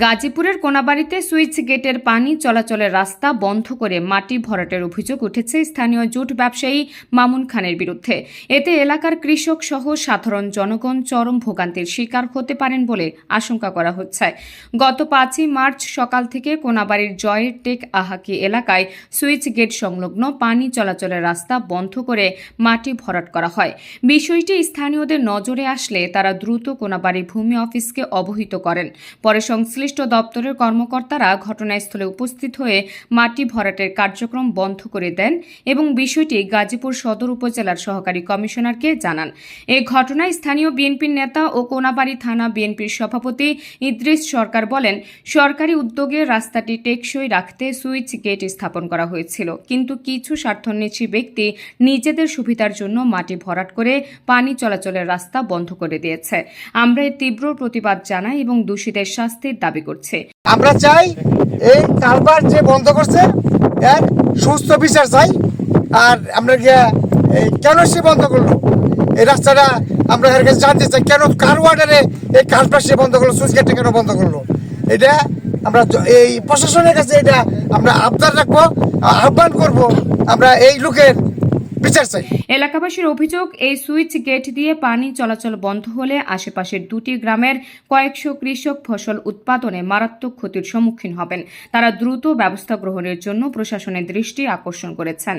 গাজীপুরের কোনাবাড়িতে সুইচ গেটের পানি চলাচলের রাস্তা বন্ধ করে মাটি ভরাটের অভিযোগ উঠেছে স্থানীয় জুট ব্যবসায়ী মামুন খানের বিরুদ্ধে। এতে এলাকার কৃষক সহ সাধারণ জনগণ চরম ভোগান্তির শিকার হতে পারেন বলে আশঙ্কা করা হচ্ছে। গত পাঁচই মার্চ সকাল থেকে কোনাবাড়ির জয়ের টেক আহাকি এলাকায় সুইচ গেট সংলগ্ন পানি চলাচলের রাস্তা বন্ধ করে মাটি ভরাট করা হয়। বিষয়টি স্থানীয়দের নজরে আসলে তারা দ্রুত কোনাবাড়ি ভূমি অফিসকে অবহিত করেন। পরে সংশ্লিষ্ট দপ্তরের কর্মকর্তারা ঘটনাস্থলে উপস্থিত হয়ে মাটি ভরাটের কার্যক্রম বন্ধ করে দেন এবং বিষয়টি গাজীপুর সদর উপজেলার সহকারী কমিশনারকে জানান। এ ঘটনায় স্থানীয় বিএনপির নেতা ও কোনাবাড়ি থানা বিএনপির সভাপতি ইদ্রিস সরকার বলেন, সরকারি উদ্যোগে রাস্তাটি টেকসই রাখতে সুইচ গেট স্থাপন করা হয়েছিল, কিন্তু কিছু স্বার্থন্বেষী ব্যক্তি নিজেদের সুবিধার জন্য মাটি ভরাট করে পানি চলাচলের রাস্তা বন্ধ করে দিয়েছে। আমরা এর তীব্র প্রতিবাদ জানাই এবং দোষীদের শাস্তির দাবি করছি। আমরা চাই এই কারবার যে বন্ধ করছে, এর সুস্থ বিচার চাই। আর আমরা কেন সে বন্ধ করল? এই রাস্তাটা আমরা এর কাছে জানতে চাই, কেন কার ওয়ার্ডারে এই কারবার সে বন্ধ করল সুইচ গেটটা কেন বন্ধ করল? এটা আমরা এই প্রশাসনের কাছে এটা আমরা আবদার রাখব, আহ্বান করব আমরা এই লোকের বিচার চাই। এলাকাবাসীর অভিযোগ, এই সুইচ গেট দিয়ে পানি চলাচল বন্ধ হলে আশেপাশের দুটি গ্রামের কয়েকশো কৃষক ফসল উৎপাদনে মারাত্মক ক্ষতির সম্মুখীন হবেন। তারা দ্রুত ব্যবস্থা গ্রহণের জন্য প্রশাসনের দৃষ্টি আকর্ষণ করেছেন।